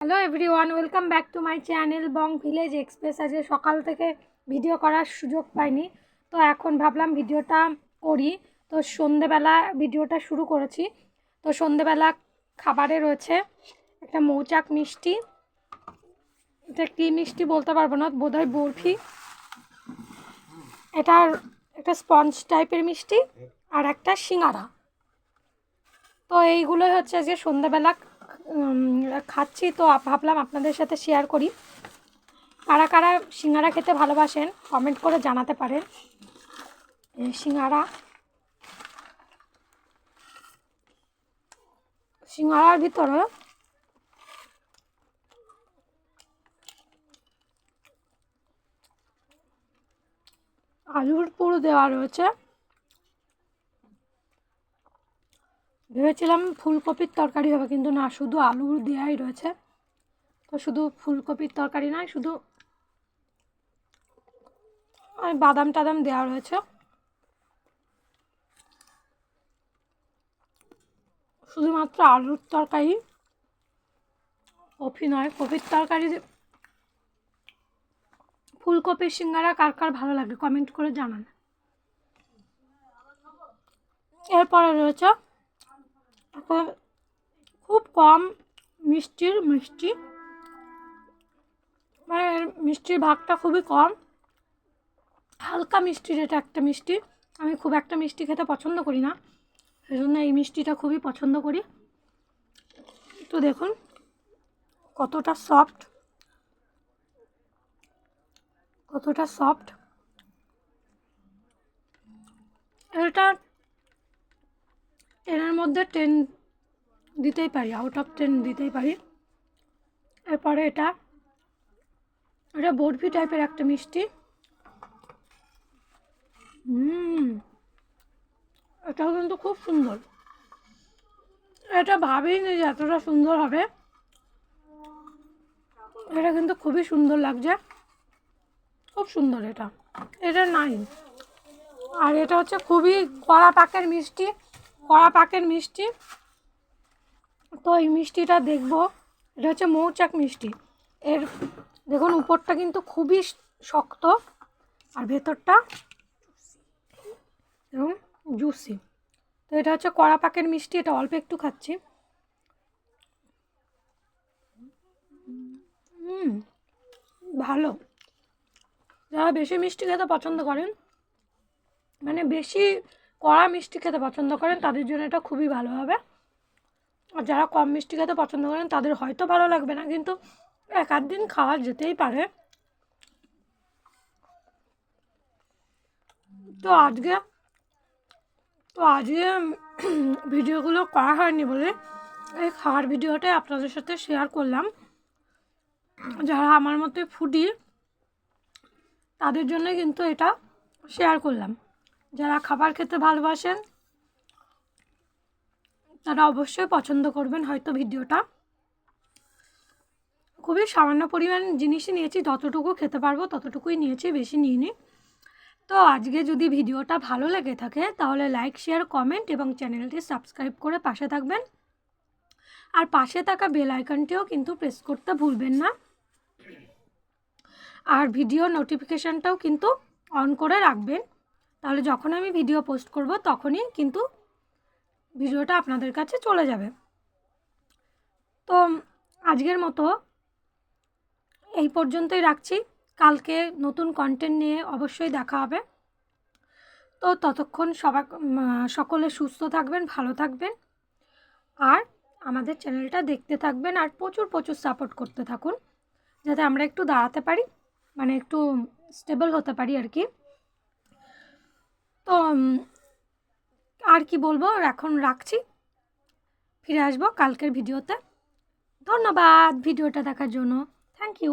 Hello everyone welcome back to my channel Bong village express. আজকে সকাল থেকে video করার সুযোগ পাইনি তো এখন ভাবলাম ভিডিওটা করি। তো সন্ধেবেলা ভিডিওটা শুরু করেছি। তো সন্ধেবেলা খাবারে রয়েছে একটা মৌচাক মিষ্টি। এটা কী মিষ্টি বলতে পারব না বোধহয় বরফি। এটা একটা স্পঞ্জ টাইপের মিষ্টি আর একটা সিঙ্গারা। তো এইগুলোই হচ্ছে সন্ধ্যাবেলা উম, খাচ্ছি তো ভাবলাম আপনাদের সাথে শেয়ার করি। কারা কারা সিঙ্গারা খেতে ভালোবাসেন কমেন্ট করে জানাতে পারেন। সিঙ্গারা। সিঙ্গারার ভিতরে আলুর পুরো দেওয়া রয়েছে। ভেবেছিলাম ফুলকপির তরকারি হবে, কিন্তু না, শুধু আলুর দেওয়াই রয়েছে। তো শুধু ফুলকপির তরকারি নয়, শুধু বাদাম টাদাম দেওয়া রয়েছে। শুধুমাত্র আলুর তরকারি কপি নয় কপির তরকারি ফুলকপির সিঙ্গারা কার কার ভালো লাগে কমেন্ট করে জানান। এরপরে রয়েছে খুব কম মিষ্টির, মিষ্টি। মানে মিষ্টির ভাগটা খুবই কম। হালকা মিষ্টির এটা একটা মিষ্টি। আমি খুব একটা মিষ্টি খেতে পছন্দ করি না। সেই জন্য এই মিষ্টিটা খুবই পছন্দ করি। তো দেখুন, কতটা সফট কতটা সফট এটা টেনের মধ্যে টেন দিতেই পারি আউট অফ টেন দিতেই পারি। এরপরে এটা এটা বরফি টাইপের একটা মিষ্টি। এটাও কিন্তু খুব সুন্দর। এটা ভাবিনি যে এতটা সুন্দর হবে। এটা কিন্তু খুবই সুন্দর লাগছে। খুব সুন্দর এটা। এটা নাই আর এটা হচ্ছে খুবই কড়া পাকের মিষ্টি। কড়া পাকের মিষ্টি। তো এই মিষ্টিটা দেখব। এটা হচ্ছে মৌচাক মিষ্টি। এর দেখুন, উপরটা কিন্তু খুবই শক্ত আর ভেতরটা এবং জুসি তো এটা হচ্ছে কড়া পাকের মিষ্টি, এটা অল্প একটু খাচ্ছি। ভালো। যারা বেশি মিষ্টি খেতে পছন্দ করেন মানে বেশি কড়া মিষ্টি খেতে পছন্দ করেন, তাদের জন্য এটা খুবই ভালো হবে। আর যারা কম মিষ্টি খেতে পছন্দ করেন, তাদের হয়তো ভালো লাগবে না, কিন্তু এক আধ দিন খাওয়া যেতেই পারে। তো আজকে তো আজকে ভিডিওগুলো করা হয়নি বলে এই খাওয়ার ভিডিওটাই আপনাদের সাথে শেয়ার করলাম। যারা আমার মতে ফুডি তাদের জন্য কিন্তু এটা শেয়ার করলাম। যারা খাবার খেতে ভালোবাসেন, তারা অবশ্যই পছন্দ করবেন হয়তো ভিডিওটা। খুবই সামান্য পরিমাণ জিনিসই নিয়েছি, যতটুকু খেতে পারব ততটুকুই নিয়েছি, বেশি নিইনি। তো আজকে যদি ভিডিওটা ভালো লেগে থাকে, তাহলে লাইক শেয়ার কমেন্ট এবং চ্যানেলটি সাবস্ক্রাইব করে পাশে থাকবেন। আর পাশে থাকা বেল আইকনটিও কিন্তু প্রেস করতে ভুলবেন না। আর ভিডিও নোটিফিকেশানটাও কিন্তু অন করে রাখবেন। তাহলে যখন আমি ভিডিও পোস্ট করব, তখনই কিন্তু ভিডিওটা আপনাদের কাছে চলে যাবে। তো আজকের মতো এই পর্যন্তই রাখছি। কালকে নতুন কন্টেন্ট নিয়ে অবশ্যই দেখা হবে। তো ততক্ষণ সবাই সকলে সুস্থ থাকবেন, ভালো থাকবেন। আর আমাদের চ্যানেলটা দেখতে থাকবেন আর প্রচুর প্রচুর সাপোর্ট করতে থাকুন। যাতে আমরা একটু দাঁড়াতে পারি মানে একটু স্টেবল হতে পারি আর কি। তো আর কি বলব? এখন রাখছি। ফিরে আসব কালকের ভিডিওতে। ধন্যবাদ ভিডিওটা দেখার জন্য। Thank you